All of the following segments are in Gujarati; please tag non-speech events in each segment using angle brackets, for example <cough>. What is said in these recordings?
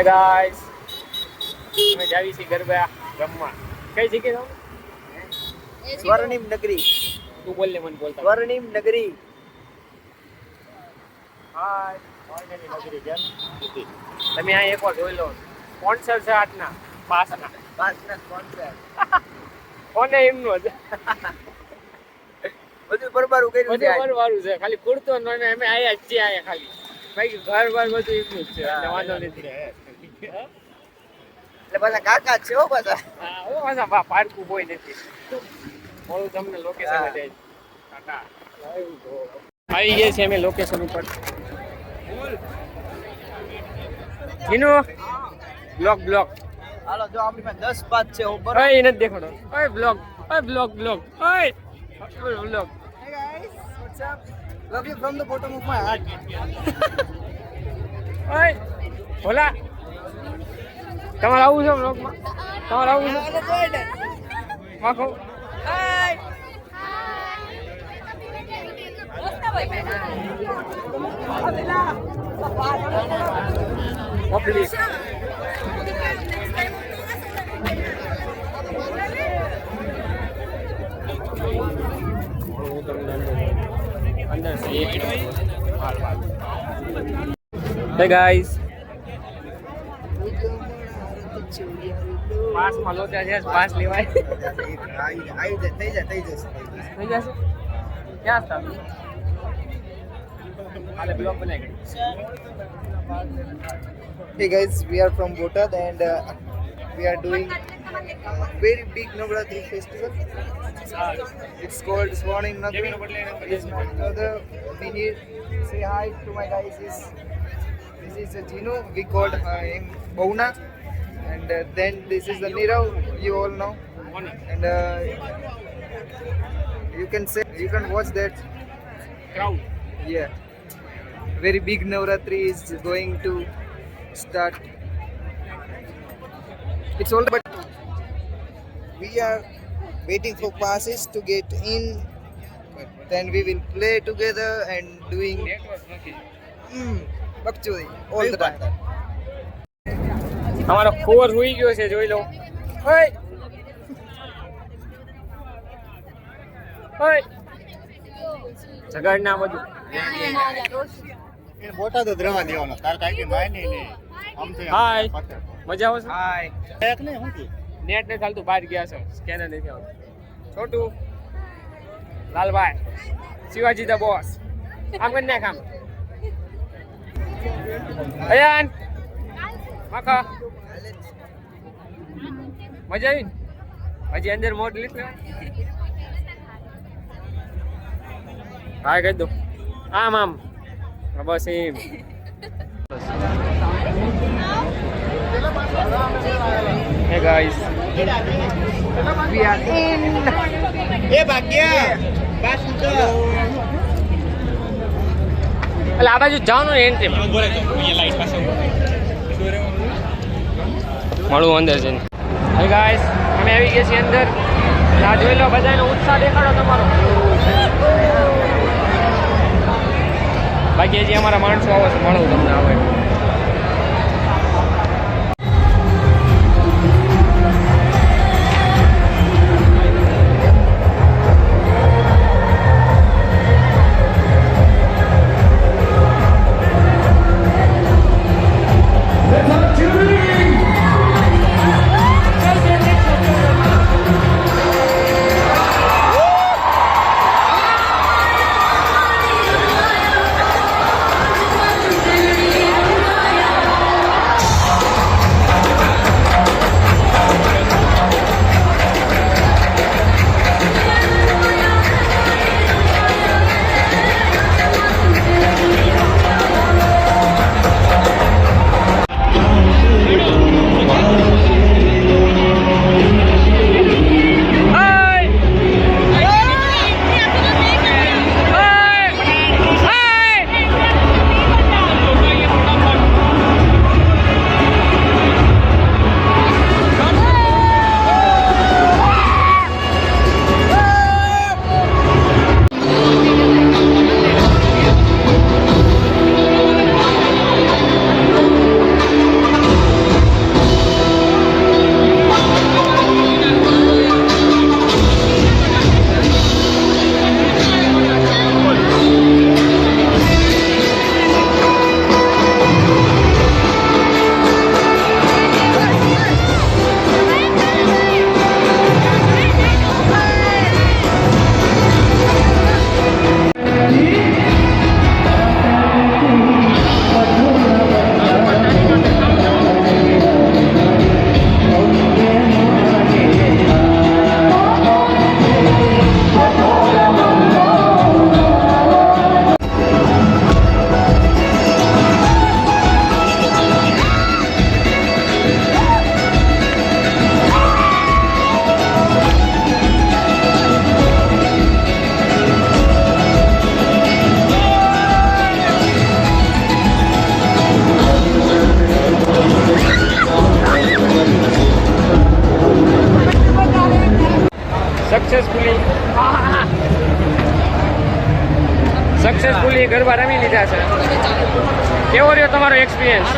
હે ગાઈસ અમે જાવી છીએ ગરબા રમવા. કઈ જગ્યાએ જાવ સ્વર્ણિમ નગરી તું બોલ ને મને બોલતા. સ્વર્ણિમ નગરી હાય સ્વર્ણની નગરી કેમ તમે આ એકવાર જોઈ લો. સ્પોન્સર છે આજના. પાસના પાસના સ્પોન્સર કોને એમનું જ? <laughs> બધું બરબારું કર્યું છે બધું આજ. છે. ખાલી કુર્તો ને અમે આયા જ છીએ આયા ખાલી. બાકી ઘર બાર બધું એમનું જ છે. વાંધો નથી. એટલે પાછા કાકા છે હો પાછા હા હું પાછા બા પારકું કોઈ નથી. મોડું તમને લોકેશન હા. દે કાકા આવી ગયા છે અમે લોકેશન ઉપર. જીનો બ્લોક બ્લોક હાલો જો આપણી પાસે દસ પાંચ છે ઉપર ઓય એ નથી દેખાડો. ઓય બ્લોક ઓય બ્લોક બ્લોક ઓય block Hey guys, what's up? Love you from the bottom of my heart. ઓય ભોલા. તમારે આવું છે બ્લોકમાં તમારે આવું છે માખો પબ્લિક અંદર હે ગાઈસ પાસ માં લોચા છે પાસ લેવાય આવી જાય થઈ જાય થઈ જશે થઈ જશે ક્યાં હતા હાલે બ્લોક બનાવી Hey guys, we are from Botad and uh, we are doing a very big Navratri festival. It's called Swanim Nagri. It is my brother Vinir. Say hi to my guys. This, this is uh, Gino. We called uh, him Bhauna. and uh, then this is the Nirav, you all know, and uh, you can say you can watch that crowd. Yeah, very big Navratri is going to start. It's all but we are waiting for passes to get in. Then we will play together and doing mm, all the time. તમારો કોર સુઈ ગયો છે જોઈ લો જગાડ ના બધું. બોટા તો દ્રવા દેવાનો. તાર કાંઈ માય નહીં ને. આમ તો હાય. મજા આવે હાય. એક ને હું નેટ ને ચાલતું બહાર ગયા છે. સ્કેનર નહીં આવતું છોટું. લાલભાઈ. શિવાજી ધ બોસ આમ કરી નાખ આમ. અયાન. માખા મજા આવી ને? હજી અંદર મોટ લીધ ને હા કહી દો આમ આમ હા, બસ એમ hey guys We are in. એ ભાગ્યા બસ તો એટલે આ બાજુ જવાનું ને એન્ટ્રીમાં મળું અંદર છે હવે ગાઈસ અમે આવી ગયા છીએ અંદર. આ જોઈ લો બધાનો ઉત્સાહ દેખાડો તમારો. બાકી હજી અમારા માણસો આવે છે, મળું તમને આવે સક્સેસફુલી ગરબા રમી લીધા છે. કેવો રહ્યો તમારો એક્સપિરિયન્સ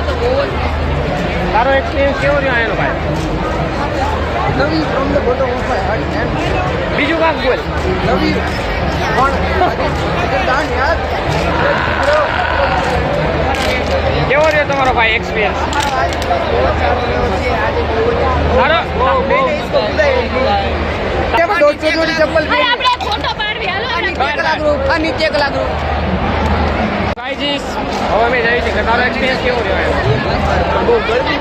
તારો એક્સપિરિયન્સ કેવો રહ્યો એનો ભાઈ. બીજું કાંક બોલ. કેવો રહ્યો તમારો ભાઈ એક્સપિરિયન્સ તારો કેમ દોઢસો જોડી ચપ્પલ અરે આપણે ફોટો પાડવી હાલો આપણે નીચે કલાક ગાઈજીસ હવે અમે જઈએ છીએ કે એક્સપિરિયન્સ કેવો રહ્યો એમ? બહુ હતી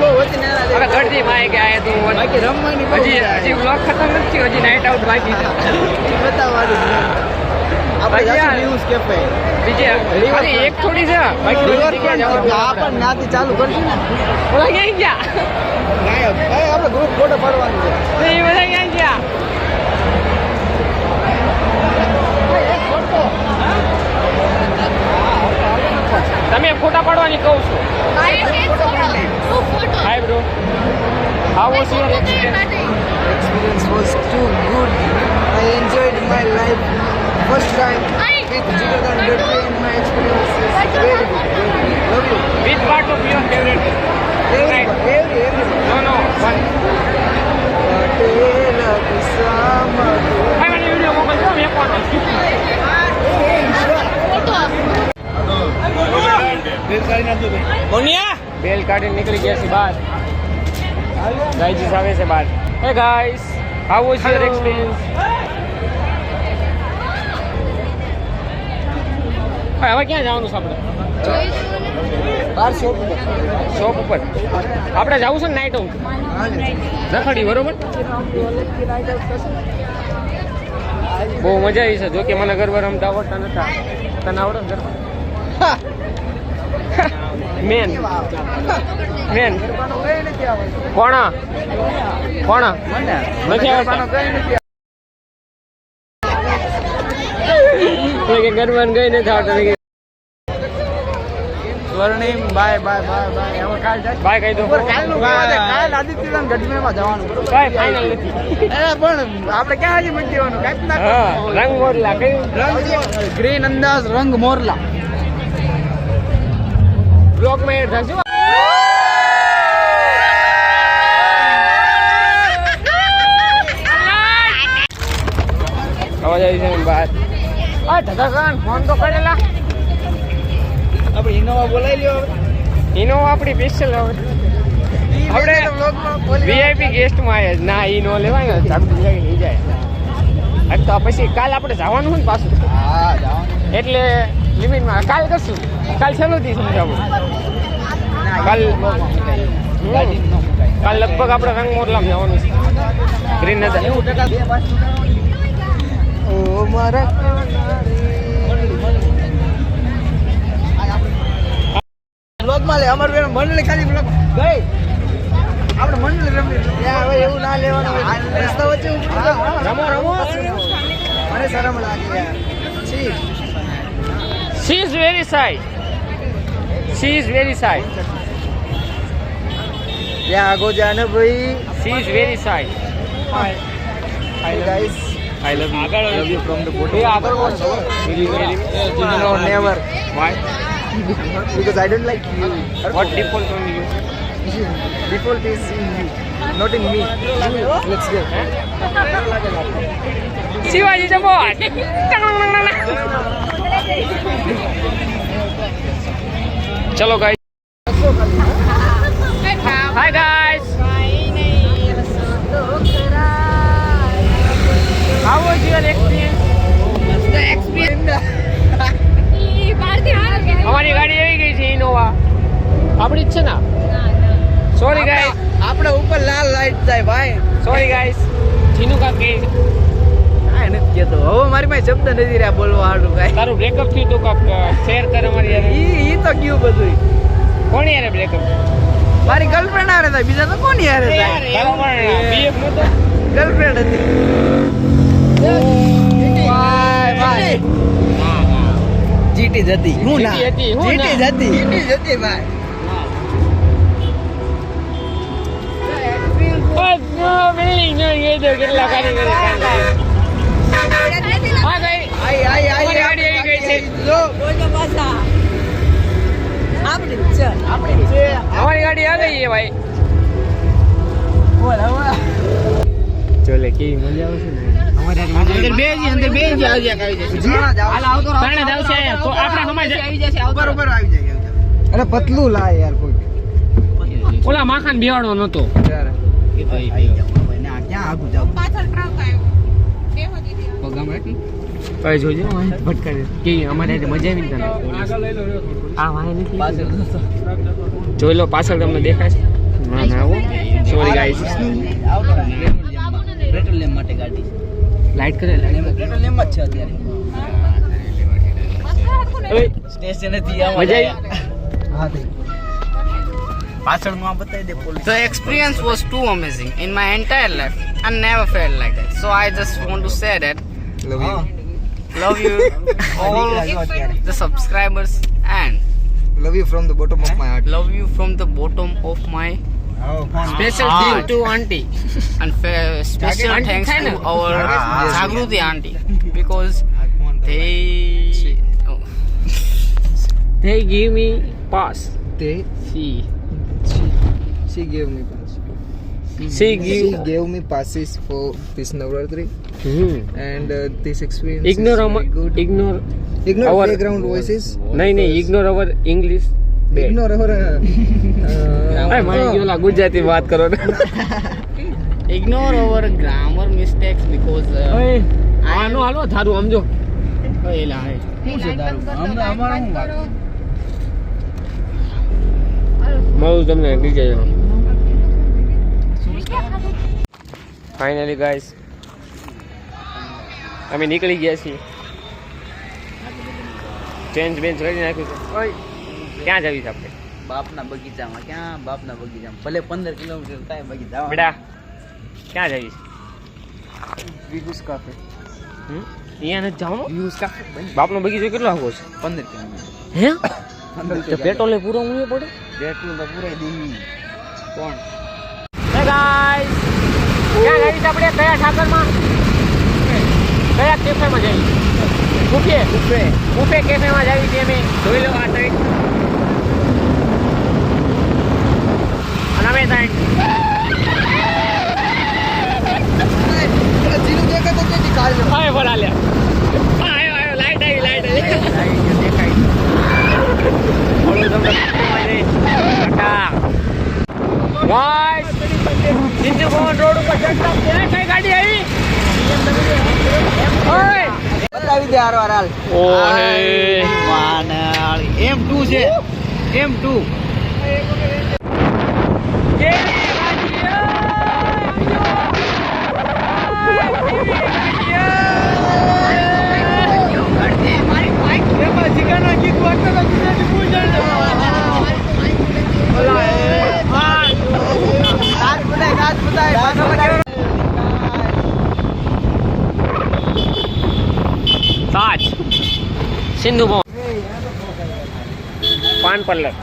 હવે ઘરથી માં કે આયા તું બાકી રમવાની હજી હજી બ્લોગ ખતમ નથી હજી નાઇટ આઉટ બાકી છે. બતાવવાનું આપણે ભાઈ યાર. જાશું Views Cafe. બીજી ખાલી એક થોડી છે બાકી બધી જગ્યાએ આ પણ ત્યાંથી ચાલુ કરશું ને. ઓલા ક્યાં ગયા? આપણે ગ્રુપ ફોટો પાડવાનું છે. એ બધા ક્યાં ગયા? તમે ફોટા પાડવાની કહું છું મારે કે ફોટો હું photo hi bro how was your experience experience was too good. I enjoyed my life first time with Jigardan Gadwe and my experience is very good. Very good. Love you. Which part of your favourite Everybody, every, everybody. No no one Patel કિસ્સામાં ભાઈ મને વિડિયો મોકલજો મેં એકવાનો મોનિયા બેલ કાઢીને નીકળી ગયા છે બહાર. ગાઈજીસ આવે છે બહાર. Hey guys how was your experience હવે ક્યાં જવાનું છે આપણે? બાર શોપ ઉપર. શોપ ઉપર. આપણે જવું છે ને નાઇટ આઉટ રખડી બરોબર? બહુ મજા આવી છે. જોકે મને ગરબા રમતા આવડતા નતા તને આવડે ગરબા મેન. મેન. કોણ? કોણ? નથી આવડતા. કોઈ ગરબા ગઈ નથી આવડતા સ્વર્ણિમ બાય બાય બાય બાય. હવે કાલ જાય. બાય કહી દો. કાલનું કાલ આદિત્યદાન ગઢવીમાં જવાનું. બરોબર કાંઈ નથી. અરે પણ આપણે ક્યાં હજી મૂકી દેવાનું કાંઈ ના રંગ મોરલા કયું? રંગ ગ્રીન અંદાજ રંગ મોરલા બ્લોકમાં એડ થશે. અવાજ આવી છે બહાર આ ધકાકાન ફોન તો કરેલા. આપણે ઇનોવા બોલાવી લ્યો ઇનોવા આપણી સ્પેશિયલ હવે. આપણે વીઆઈપી ગેસ્ટમાં આવ્યા છે. ના ઈ નો લેવાય ને. ચાકુ લઈ લઈ જાય. તો પછી કાલ આપણે જવાનું હોય ને પાછું. હા જવાનું. એટલે લિમિટમાં કાલ કરશું? કાલ છેલ્લું સમજાવું કાલ કાલ લગભગ આપણે રંગ મોરલામ જવાનું છે. ગ્રીન નગર ઓ મારા. બ્લોગમાં લે અમારું બેન મંડળી ખાલી બ્લોગ ગઈ. આપણે મંડળી રમી હવે એવું ના લેવાનું રસ્તા વચ્ચે રમો રમો. મને શરમ લાગે યાર. છી. She is very shy. She is very shy. ત્યાં આગો જા ને ભાઈ she is very shy Hi guys I love you. I love you from the bottom Yeah, આગળ my Really, heart. No, never. Because I don't like you. What default on you? Default is in you, not in me. Let's go. Shivaji boss ચલો hi guys was your experience કે અમારી ગાડી આવી ગઈ છે ઇનોવા આપણી જ છે ને સોરી ગાઈસ આપણે ઉપર લાલ લાઈટ જાય ભાઈ. સોરી ગાઈસ જીનુ કાકી નથી કેતો હવે મારી પાસે શબ્દ નથી રહ્યા બોલવા હાડું કાંઈ. તારું બ્રેકઅપ થયું તો કાક શેર કર અમારી યાર. ઈ ઈ તો ગયું બધું કોણ યાર બ્રેકઅપ મારી ગર્લફ્રેન્ડ આરે થાય બીજા તો કોણ યાર થાય? ગર્લફ્રેન્ડ હતી. બાય બાય જીટી જતી હું ના. જીટી. જતી જીટી જતી ભાઈ. બસ નો બિલ્ડિંગ નો એ તો કેટલા કારીગર જો બોલો કેવી મજા અંદર બે જી આવી જાય ઉપર આવી જાય અરે પતલું લાય યાર કોઈ. ઓલા માખણ બેવાડો નતો. એ જાવ ભાઈ ક્યાં આગુ જાવ પાછળ ટ્રક કઈ જોજો ભટકાડે કે અમારે આજે મજા આવી ને તને? આ વાય નથી પાછળ. જોઈ લો પાછળ તમને દેખાય છે. ના ના આવો. સોરી ગાઈસ પેટ્રોલ લેમ માટે ગાડી લાઈટ કરે. લાઈટ પેટ્રોલિયમ જ છે અત્યારે ઓય સ્ટેશન મજા આવી. હા થઈ પાછળનું આ બતાવી દે police. The experience was too amazing in my entire life. I never felt like that. So I just want to say that love you <laughs> love you. All the subscribers and love you from the bottom of my heart. Love you from the bottom of my special heart. to auntie and special thanks to our Jagruti auntie <laughs> because they oh. they give me pass. They see. She, she gave me pass. She she give gave me passes for this Navratri hmm and uh, this experience ignore is our very good. ignore ignore our- background voices નહીં નહીં ignore our english bad. ignore our uh, uh, અરે મારી ગયો ઓલા ગુજરાતી વાત કરો ને ignore our grammar mistakes because uh, ઓય આનો હાલો થારું સમજો એલા હે. શું છે તારું અમને અમારે શું વાત મળું તમને નીચે ફાઇનલી ગાઈસ અમે નીકળી ગયા છીએ. ચેન્જ બેન્જ કરી નાખ્યું છે. ઓય. ક્યાં જવી છે આપણે? બાપના બગીચામાં ક્યાં? બાપના બગીચામાં. ભલે પંદર કિલોમીટર થાય બગીચા. બેટા ક્યાં જવી છે? વિગુસ કાફે? અહીંયા નથી જવાનું? વિગુસ કાફે બાપનો બગીચો કેટલો આવો છે? પંદર કિલોમીટર. હે? પંદર પેટ્રોલ પૂરો મૂકવું પડે? પેટ્રોલ તો પૂરાઈ દઈ કોણ? ગાઈસ ક્યાં છે આપણે? કયા ઠાકરમાં? કયા કેફેમાં જવી બુફે બુફે બુફે કેફેમાં જવી છે અમે. જોઈ લો આ સાઈડ અને અમે સાઈડ. જીનું દેખે તો તેથી કાઢજો રોડ ઉપર ચડતા છે કઈ ગાડી આવી ઓય બતાવી દે હારો હાલ ઓહે એમ ટુ છે. એમ ટુ સાચ. સિંધુ ભવન. પાન પલ્લર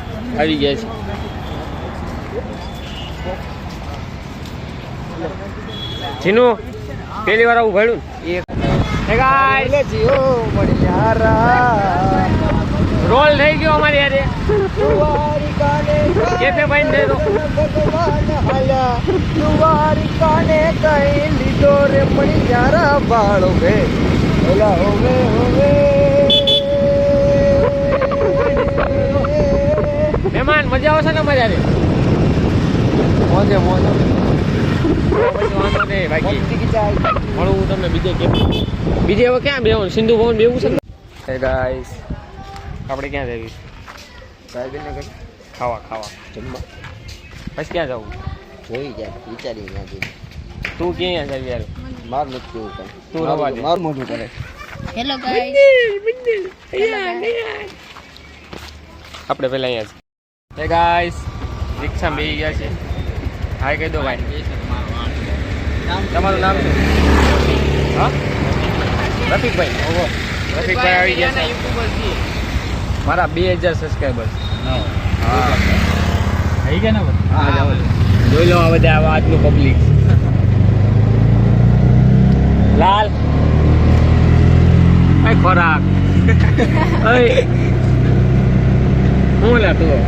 આવી ગયા છે. જીનુ પેલી વાર આવું મળ્યા રોલ થઈ ગયો અમારી યારે કેફે ભાઈ દે દો. દ્વારિકાને કઈ લીધો રે પણ યારા બાળો વે ઓલા હોવે હોવે મહેમાન મજા આવશે ને મજા રે મોજે મોજે. વાંધો નહીં બાકી મળું તમને બીજે કેમ બીજે હવે ક્યાં બેવું સિંધુ ભવન બેવું છે ને? ગાઈસ આપણે ક્યાં જઈએ સાહેબને ખાવા ખાવા. જમવા. પછી ક્યાં જવું? જોઈ જાય વિચારી નથી તું ક્યાં જાવી યાર માર નથી કેવું કઈ. તું રવા દે. માર મોઢું કરે. હેલો ગાઈસ આપણે પહેલા અહીંયા છે હે ગાઈસ રિક્ષા બેસી ગયા છે. હાય કહી દો ભાઈ. તમારું નામ શું? હા? રફીકભાઈ. ઓહો. રફીકભાઈ આવી ગયા છે. મારા બે હજાર સબસ્ક્રાઈબર્સ હા થઈ ગયા ને જોઈ લો આ બધા આ આજનું પબ્લિક લાલ ખોરાક હું લે તું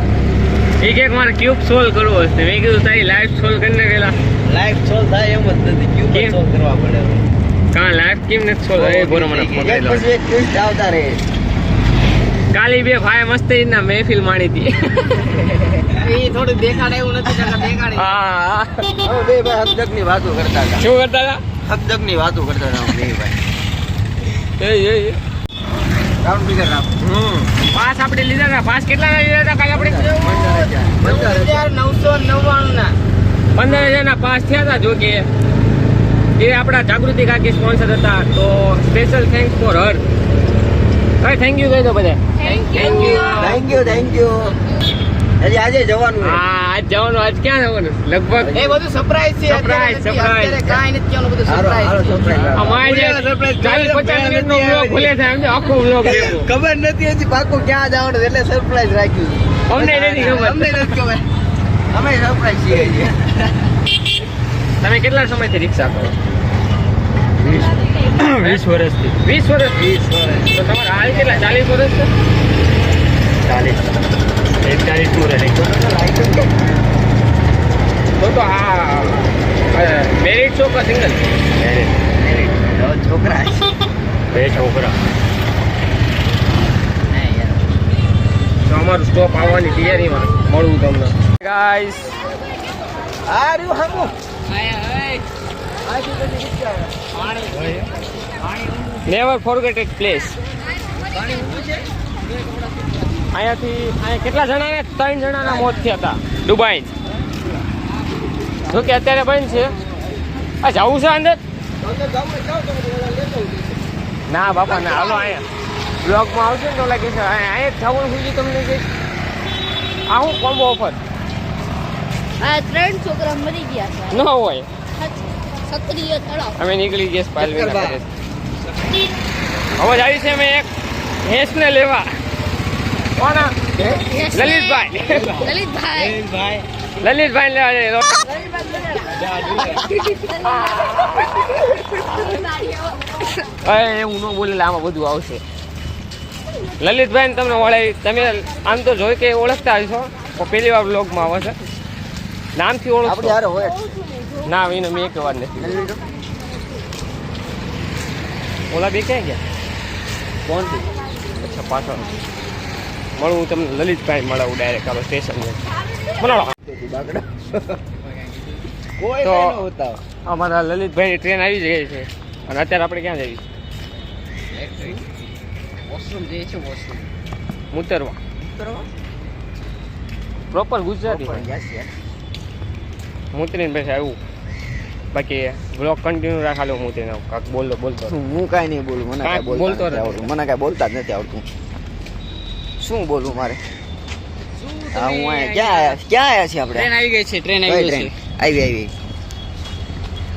એક એક મારે ક્યુબ સોલ્વ કરવો હશે મેં કીધું તારી લાઈફ સોલ્વ કરીને પેલા લાઈફ સોલ્વ થાય એમ જ નથી ક્યુબ? સોલ્વ કરવા પડે. કાં લાઈફ કેમ નથી સોલ્વ? એ બોલો મને ફોન લો આવતા રહે. કાલી બે ભાઈ મસ્તી ના મહેફિલ માણી હતી. એ થોડું દેખાડે એવું નથી દેખાડે. હા. બે ભાઈ હકજકની વાતો કરતા હતા. શું કરતા હતા? ની વાતો કરતા હતા બે ભાઈ. એ એ એ. રાઉન્ડ ફિગર રાખો હમ. પાસ આપણે લીધા હતા. પાસ કેટલા લીધા હતા કાલે આપણે? પંદર હજાર નવસો નવ્વાણું ના પંદર હજારના પાસ થયા હતા જોકે એ આપણા જાગૃતિ કાકી સ્પોન્સર હતા. તો સ્પેશિયલ થેન્ક્સ ફોર હર હવે થેન્ક યુ કહી દો બધા. Thank you thank you thank you હજી આજે જવાનું હા આજ જવાનું આજ ક્યાં જવાનું? લગભગ એ બધું સરપ્રાઈઝ છે સરપ્રાઈઝ સરપ્રાઈઝ કાઈ નથી કહેવાનું, બધું surprise. અમારે જે surprise. ચાલીસ પચાસ મિનિટનો બ્લોગ ખુલે છે સમજો આખો બ્લોગ <laughs> ખબર નથી હજી પાકો ક્યાં જવાનું એટલે સરપ્રાઈઝ રાખ્યું અમને નથી ખબર. અમને નથી ખબર. અમે સરપ્રાઈઝ છીએ તમે કેટલા સમયથી રિક્ષા કરો? <coughs> વીસ વર્ષથી. વીસ વર્ષ? વીસ વર્ષ. તો તમારા હાલ કેટલા? ચાલીસ વર્ષ છે? ચાલીસ. એકતાલીસનું રનિંગ તો તો હા મેરિડ છો કે સિંગલ તો છોકરા બે છોકરા. તો અમારું સ્ટોપ આવવાની તૈયારીમાં. મળવું તમને. ગાઈસ આ રહ્યું હામું. નેવર ફોરગેટ ઇટ પ્લેસ અહીંયાથી અહીંયા કેટલા જણાને? ત્રણ જણાના મોત થયા હતા. દુબઈ જો કે અત્યારે બંધ છે. આ જવું છે અંદર? ના બાપા ના હાલો અહીંયા. બ્લોગમાં આવશે ને તો લાગે છે અહીંયા જવું સુધી તમને કે આ હું કોમ્બો ઓફર આ ત્રણ છોકરા મરી ગયા છે. ન હોય. સક્રિય તળાવ. અમે નીકળી ગયા ચક્કરબા. હવે આવી છે મેં એક ભેંસને લેવા. કોના? લલિતભાઈ. લલિતભાઈ. લલિતભાઈ. લેવા જઈએ. અરે હું ન બોલે આમાં બધું આવશે. લલિતભાઈ ને તમને વળાવી તમે આમ તો જોઈ કે ઓળખતા હશો. પણ પહેલી વાર બ્લોગમાં આવે છે. નામથી ઓળખ ના એને મેં એક વાર નથી. ઓલા બે ક્યાં ગયા? કોણ? અચ્છા પાછળ. મળું તમને લલિતભાઈ મળાવું ડાયરેક્ટ આપણે સ્ટેશન મળો. તો-. અમારા લલિતભાઈની ટ્રેન આવી ગઈ છે. અને અત્યારે આપણે ક્યાં જઈએ? વોશરૂમ જે છે વોશરૂમ. મુતરવા. પ્રોપર ગુજરાતી. મુતરીને પછી આવ્યું બાકી બ્લોક કન્ટિન્યુ રાખાલો તેને. કાંક બોલો બોલતો. હું કાંઈ નહીં બોલું મને કાંઈ બોલતો નથી. આવડતું મને કાંઈ બોલતા જ નથી આવડતું. શું બોલવું મારે? હા હું અહીંયા ક્યાં આયા ક્યાં આયા છીએ ટ્રેન આવી ગઈ છે ટ્રેન આવી ગઈ છે. આવી આવી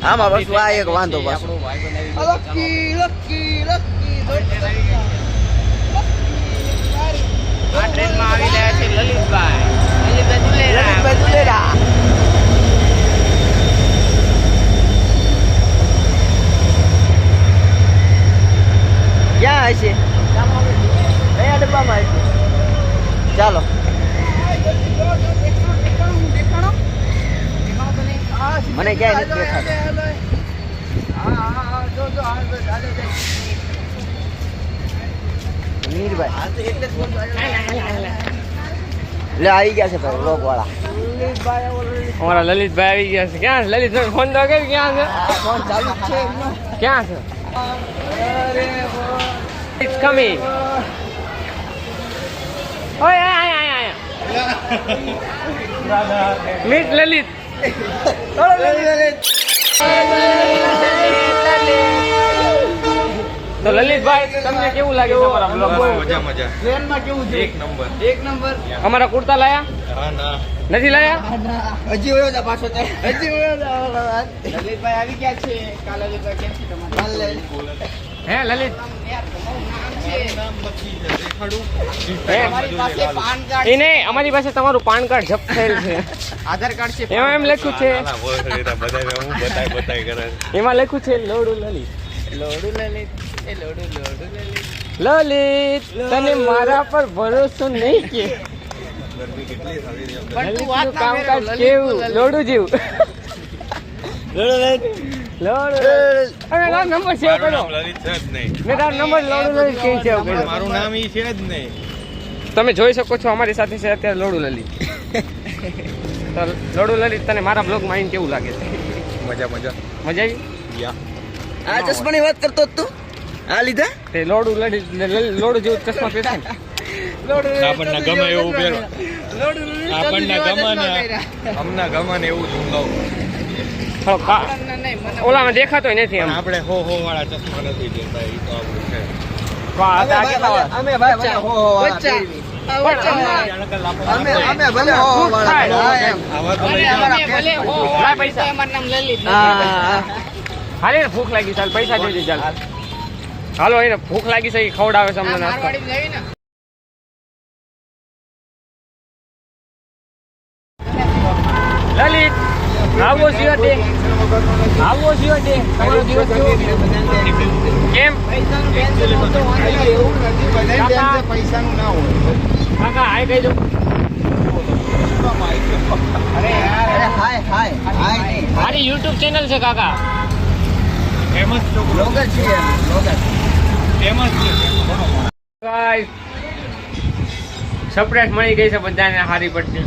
આમાં બસ આ એક વાંધો પાછો. આપણો ભાઈબંધ આવી ગયો આ ટ્રેનમાં આવી રહ્યા છે લલિતભાઈ. લલિતભાઈ દુલેરા લલિતભાઈ દુલેરા. ક્યાં હશે? કયા ડબ્બામાં હશે? ચાલો. મને ક્યાંય નથી દેખાતું. મીરભાઈ. લે આવી ગયા છે ભાઈ લોક વાળા અમારા લલિતભાઈ આવી ગયા છે. ક્યાં છે? ફોન તો કરી ક્યાં છે? ફોન ચાલુ જ છે? It's coming. Oh, yeah, yeah, yeah. yeah. Meet Lalit. oh, Lalit. Lalit. Lalit. Lalit. તો લલિતભાઈ તમને કેવું લાગે તમારા બ્લોગ મજા મજા. ટ્રેનમાં કેવું છે? એક નંબર. એક નંબર. અમારા કુર્તા લાયા? હા ના. નથી લાયા? હજી જા પાછો તે. હજી જા લલિતભાઈ આવી ગયા છે. કાલે લલિતભાઈ કેમ છે તમારે? હે લલિત? અમારી પાસે તમારું પાન કાર્ડ જપ્ત થયેલ છે. આધાર કાર્ડ છે એમાં એમ લખ્યું છે. એમાં લખ્યું છે લોડુ લલિત. લોડુ લલિત. લલિત લલિત. તને મારા પર ભરોસો નહીં કે. પણ તું વાત ના કામકાજ કેવું? લોડું જેવું. લોડું અરે તારો નંબર સેવ કર્યો મેં તારો નંબર લોડું લલિત કેમ સેવ કર્યો મારું નામ ઈ છે જ નહીં. તમે જોઈ શકો છો અમારી સાથે છે અત્યારે લોડુ લલિત. તો લોડુ લલિત તને મારા બ્લોગમાં કેવું લાગે છે? મજા મજા. મજા આવી? આ ચશ્માની વાત કરતો તું. આ લીધા તે લોડું લડી લોડુ જેવું ચશ્મા પહેરતા ને આપણને ગમે એવું પહેરો આપણને ગમે ને અમને ગમે ને એવું મને ઓલામાં દેખાતોય નથી પણ આપણે હો હો વાળા ચશ્મા નથી જોતા એ તો આપણું છે કા- આ કેટલા વાર? અમે ભાઈ હો હો વાળા વચ્ચા. પહેરી. આ વચ્ચા વાળા. અમે અમે ભલે હો હો વાળા થાય. હા, એમ. આવા તો અને લઈ જાઓ. અમે ભલે હો, હો, લાય પૈસા. તો અમારું નામ લલિત નથી. હા, હા, હા. હાલે ભૂખ લાગી ચાલ પૈસા દેજે ચાલ હાલો એને ભૂખ લાગી છે એ ખવડાવે છે અમને નાસ્તો. લલિત આવો દે આવો દે તમારો દિવસ કેવો? કેમ? પૈસાનું ના હોય કાકા હાય કહી દઉં અરે હાય હાય હાય નહીં. મારી યુટ્યુબ ચેનલ છે કાકા. ફેમસ લોગર છીએ લોગર સરપ્રાઈઝ મળી ગઈ છે બધાને હારી પડતી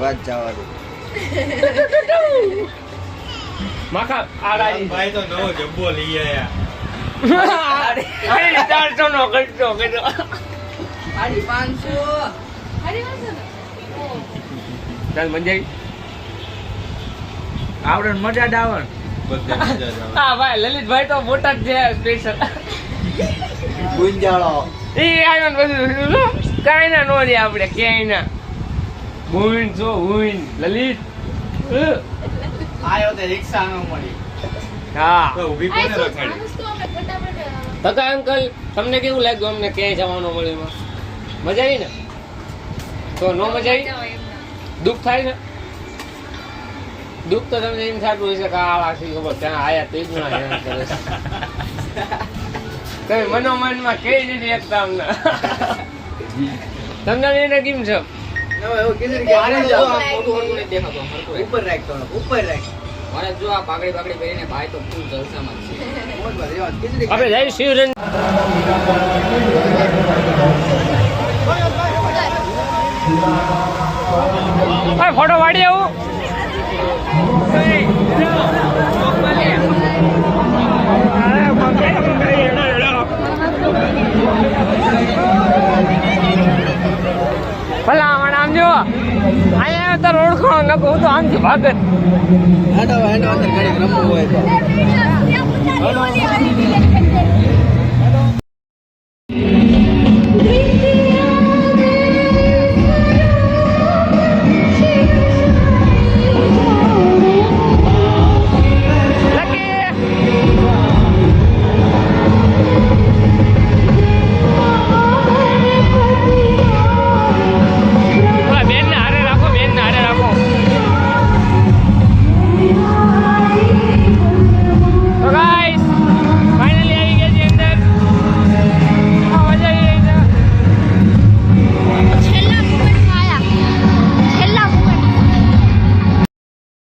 વાત જવા દે માખા આ રાજી ભાઈ તો નવો જબ્બો લઈ આયા. અરે ચારસો નો ખર્ચો કર્યો. હારી પાંચસો. ચાલ મંજાઈ. આવડે મજા જ હા ભાઈ લલિતભાઈ તો મોટા જ છે સ્પેશિયલ ગુંજાળો. એ આવ્યો ને બધું કાંઈ ના નો રે આપણે ક્યાંય ના. હુઈન જો હુઈન લલિત. આયો તે રિક્ષા નો મળી. હા. તો ઊભી કોને રખાડી? કાકા અંકલ તમને કેવું લાગ્યું અમને ક્યાંય જવાનું મળ્યું મજા આવી ને? તો નો મજા આવી દુઃખ થાય ને? દુઃખ તો તમને એમ થતું હશે કે આ વાસી ખબર ત્યાં આયા તે ગુણા હેરાન કરે છે. <laughs> તમે મનોમનમાં કહી નથી એકતા અમને. તમને એને કેમ છે? જો. ઉપર રાખ થોડો ઉપર રાખ. મારે જો આ પાઘડી પાઘડી પહેરીને ભાઈ તો ફૂલ જલસામાં જ છે. મોજમાં રહેવાનું. ખીચડી આપણે જય શિવરન ફોટો પાડી આવું. ભલા આમાં આમ જો અહીંયા તો ઓળખો નકો હું તો આમથી ભાગત હેડો હેડો અંદર ઘડીક રમવું હોય તો.